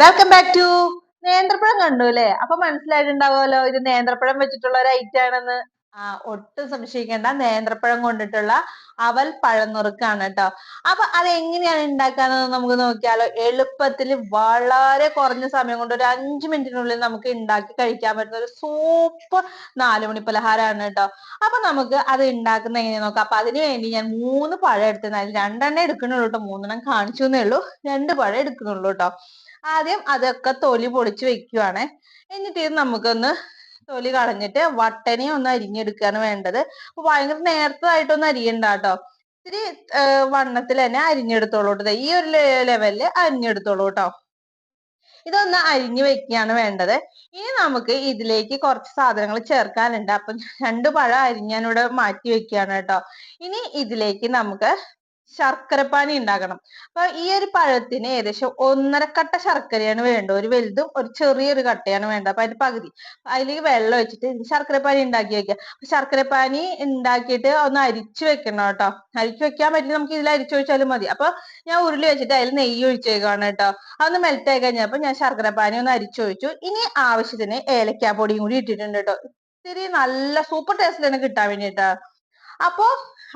Welcome back to നേന്ത്രപ്പഴം കണ്ടു അല്ലേ? അപ്പൊ മനസ്സിലായിട്ടുണ്ടാവുമല്ലോ ഇത് നേന്ത്രപ്പഴം വെച്ചിട്ടുള്ള ഒരു ഐറ്റം ആണെന്ന്. ആ ഒട്ടും സംശയിക്കേണ്ട. നേന്ത്രപ്പഴം കൊണ്ടിട്ടുള്ള അവൽ പഴനുറുക്കാണ് കേട്ടോ. അപ്പൊ അത് എങ്ങനെയാണ് ഉണ്ടാക്കാന്ന് നമുക്ക് നോക്കിയാലോ. എളുപ്പത്തിൽ വളരെ കുറഞ്ഞ സമയം കൊണ്ട് ഒരു അഞ്ചു മിനിറ്റിനുള്ളിൽ നമുക്ക് ഉണ്ടാക്കി കഴിക്കാൻ പറ്റുന്ന ഒരു സൂപ്പർ നാലുമണി പലഹാരമാണ് കേട്ടോ. അപ്പൊ നമുക്ക് അത് ഉണ്ടാക്കുന്ന എങ്ങനെയാ നോക്കാം. അപ്പൊ അതിന് വേണ്ടി ഞാൻ മൂന്ന് പഴം എടുത്തതിൽ രണ്ടെണ്ണം എടുക്കണുള്ളൂ കേട്ടോ. മൂന്നെണ്ണം കാണിച്ചു എന്നേ ഉള്ളൂ. രണ്ട് പഴം എടുക്കുന്നുള്ളൂ കേട്ടോ. ആദ്യം അതൊക്കെ തൊലി പൊളിച്ച് വെക്കുവാണ്. എന്നിട്ട് ഇത് നമുക്കൊന്ന് തൊലി കളഞ്ഞിട്ട് വട്ടനെ ഒന്ന് അരിഞ്ഞെടുക്കുകയാണ് വേണ്ടത്. അപ്പൊ ഭയങ്കര നേർത്തതായിട്ടൊന്നും അരിയണ്ട കേട്ടോ ഇത്തിരി വണ്ണത്തിൽ തന്നെ അരിഞ്ഞെടുത്തോളൂ കേട്ടോ ഈ ഒരു ലെവലിൽ അരിഞ്ഞെടുത്തോളൂ കേട്ടോ ഇതൊന്ന് അരിഞ്ഞു വെക്കുകയാണ് വേണ്ടത്. ഇനി നമുക്ക് ഇതിലേക്ക് കുറച്ച് സാധനങ്ങൾ ചേർക്കാനുണ്ട്. അപ്പം രണ്ട് പഴം അരിഞ്ഞാനിവിടെ മാറ്റി വെക്കുകയാണ് കേട്ടോ ഇനി ഇതിലേക്ക് നമുക്ക് ശർക്കരപ്പാനി ഉണ്ടാക്കണം. അപ്പൊ ഈ ഒരു പഴത്തിന് ഏകദേശം ഒന്നര കട്ട ശർക്കരയാണ് വേണ്ടത്. ഒരു വലുതും ഒരു ചെറിയൊരു കട്ടയാണ് വേണ്ടത്. അപ്പൊ അതിന്റെ പകുതി. അതിലേക്ക് വെള്ളം ഒഴിച്ചിട്ട് ശർക്കരപ്പാനി ഉണ്ടാക്കി വെക്കുക. ശർക്കരപ്പാനി ഉണ്ടാക്കിയിട്ട് ഒന്ന് അരിച്ചു വെക്കണം കേട്ടോ. അരിച്ചു വെക്കാൻ പറ്റി നമുക്ക് ഇതിൽ അരിച്ചു വെച്ചാലും മതി. അപ്പൊ ഞാൻ ഉരുളി വെച്ചിട്ട് അതിൽ നെയ്യ് ഒഴിച്ചേക്കാണ് കേട്ടോ. അതൊന്ന് മെൽറ്റ് ആയി കഴിഞ്ഞപ്പോ ഞാൻ ശർക്കരപ്പാനി ഒന്ന് അരിച്ചു ഒഴിച്ചു. ഇനി ആവശ്യത്തിന് ഏലക്കാ പൊടിയും കൂടി ഇട്ടിട്ടുണ്ട് കേട്ടോ. ഇത്തിരി നല്ല സൂപ്പർ ടേസ്റ്റ് തന്നെ കിട്ടാൻ വേണ്ടിട്ടാ. അപ്പോ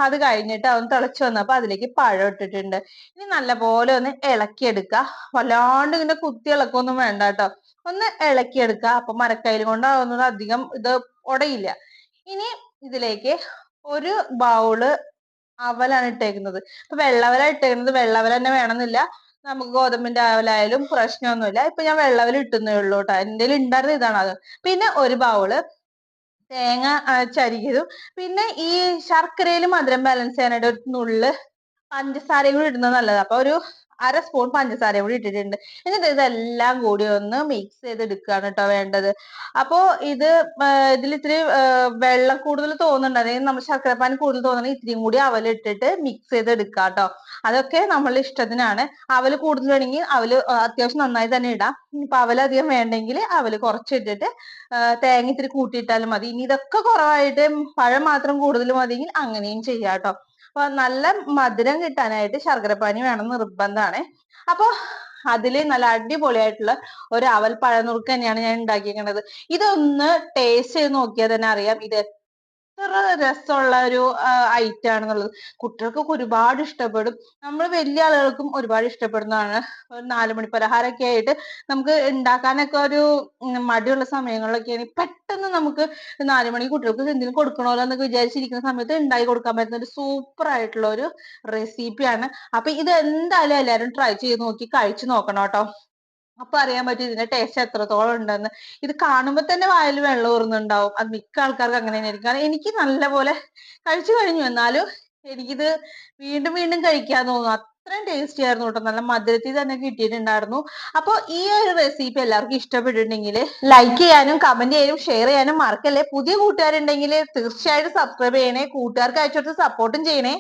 അത് കഴിഞ്ഞിട്ട് അവൻ തിളച്ചു വന്നപ്പോ അതിലേക്ക് പഴം ഇട്ടിട്ടുണ്ട്. ഇനി നല്ലപോലെ ഒന്ന് ഇളക്കിയെടുക്ക. വല്ലാണ്ട് ഇങ്ങനെ കുത്തി ഇളക്കൊന്നും വേണ്ട കേട്ടോ. ഒന്ന് ഇളക്കിയെടുക്ക. അപ്പൊ മരക്കയിൽ കൊണ്ടാവുന്നത് അധികം ഇത് ഉടയില്ല ഇനി ഇതിലേക്ക് ഒരു ബൗൾ അവലാണ് ഇട്ടേക്കുന്നത്. ഇപ്പൊ വെള്ളവല ഇട്ടേക്കുന്നത് വെള്ളവല തന്നെ വേണമെന്നില്ല. നമുക്ക് ഗോതമ്പിന്റെ അവലായാലും പ്രശ്നമൊന്നുമില്ല. ഇപ്പൊ ഞാൻ വെള്ളവല ഇട്ടുന്നേ ഉള്ളൂ കേട്ടോ. എന്റെ ഉണ്ടായിരുന്ന ഇതാണ് അത്. പിന്നെ ഒരു ബൗൾ തേങ്ങ ചരിക്കതും പിന്നെ ഈ ശർക്കരയിൽ മധുരം ബാലൻസ് ചെയ്യാനായിട്ട് ഒരു നുള്ള് പഞ്ചസാരയും കൂടി ഇടുന്നത് നല്ലതാണ് അപ്പൊ ഒരു അര സ്പൂൺ പഞ്ചസാര കൂടി ഇട്ടിട്ടുണ്ട്. എന്നിട്ട് ഇതെല്ലാം കൂടി ഒന്ന് മിക്സ് ചെയ്തെടുക്കുകയാണ് കേട്ടോ വേണ്ടത്. അപ്പോ ഇത് ഇതിൽ ഇത്തിരി വെള്ളം കൂടുതൽ തോന്നുന്നുണ്ട്. അതായത് നമ്മൾ ശർക്കരപ്പാൻ കൂടുതൽ തോന്നുന്നുണ്ട് ഇത്തിരിയും കൂടി അവലിട്ടിട്ട് മിക്സ് ചെയ്തെടുക്കുക കേട്ടോ അതൊക്കെ നമ്മളുടെ ഇഷ്ടത്തിനാണ്. അവൽ കൂടുതൽ വേണമെങ്കിൽ അവൽ അത്യാവശ്യം നന്നായി തന്നെ ഇടാം. ഇപ്പൊ അധികം വേണ്ടെങ്കിൽ അവൽ കുറച്ചിട്ടിട്ട് തേങ്ങ ഇത്തിരി കൂട്ടിയിട്ടാലും മതി. ഇനി ഇതൊക്കെ കുറവായിട്ട് പഴം മാത്രം കൂടുതൽ മതിയെങ്കിൽ അങ്ങനെയും ചെയ്യാം കേട്ടോ അപ്പൊ നല്ല മധുരം കിട്ടാനായിട്ട് ശർക്കരപ്പാനി വേണം നിർബന്ധമാണ് അപ്പൊ അതിൽ നല്ല അടിപൊളിയായിട്ടുള്ള ഒരു അവൽ പഴനുറുക്ക് തന്നെയാണ് ഞാൻ ഉണ്ടാക്കിയിരിക്കുന്നത് ഇതൊന്ന് ടേസ്റ്റ് ചെയ്ത് നോക്കിയാൽ തന്നെ അറിയാം ഇത് എത്ര രസമുള്ള ഒരു ഐറ്റം ആണെന്നുള്ളത്. കുട്ടികൾക്കൊക്കെ ഒരുപാട് ഇഷ്ടപ്പെടും. നമ്മൾ വലിയ ആളുകൾക്കും ഒരുപാട് ഇഷ്ടപ്പെടുന്നതാണ്. ഒരു നാല് മണി പലഹാരമൊക്കെ ആയിട്ട് നമുക്ക് ഉണ്ടാക്കാനൊക്കെ ഒരു മടിയുള്ള സമയങ്ങളിലൊക്കെയാണ്. പെട്ടെന്ന് നമുക്ക് നാല് മണി കുട്ടികൾക്ക് എന്തെങ്കിലും കൊടുക്കണമല്ലോ എന്നൊക്കെ വിചാരിച്ചിരിക്കുന്ന സമയത്ത് ഉണ്ടാക്കി കൊടുക്കാൻ പറ്റുന്ന ഒരു സൂപ്പർ ആയിട്ടുള്ള ഒരു റെസിപ്പിയാണ് അപ്പൊ ഇത് എന്തായാലും എല്ലാവരും ട്രൈ ചെയ്ത് നോക്കി കഴിച്ചു നോക്കണം കേട്ടോ. അപ്പൊ അറിയാൻ പറ്റും ഇതിന്റെ ടേസ്റ്റ് എത്രത്തോളം ഉണ്ടെന്ന്. ഇത് കാണുമ്പോൾ തന്നെ വായിൽ വെള്ളം ഊർന്നുണ്ടാവും അത് മിക്ക ആൾക്കാർക്ക് അങ്ങനെ തന്നെയായിരിക്കും. കാരണം എനിക്ക് നല്ലപോലെ കഴിച്ചു കഴിഞ്ഞു. എന്നാലും എനിക്കിത് വീണ്ടും വീണ്ടും കഴിക്കാൻ തോന്നുന്നു. അത്രയും ടേസ്റ്റി ആയിരുന്നു കേട്ടോ. നല്ല മധുരത്തിൽ തന്നെ കിട്ടിയിട്ടുണ്ടായിരുന്നു. അപ്പോൾ ഈ ഒരു റെസിപ്പി എല്ലാവർക്കും ഇഷ്ടപ്പെട്ടിട്ടുണ്ടെങ്കിൽ ലൈക്ക് ചെയ്യാനും കമന്റ് ചെയ്യാനും ഷെയർ ചെയ്യാനും മറക്കല്ലേ? പുതിയ കൂട്ടുകാരുണ്ടെങ്കിൽ തീർച്ചയായിട്ടും സബ്സ്ക്രൈബ് ചെയ്യണേ. കൂട്ടുകാർക്ക് അയച്ചു സപ്പോർട്ടും ചെയ്യണേ.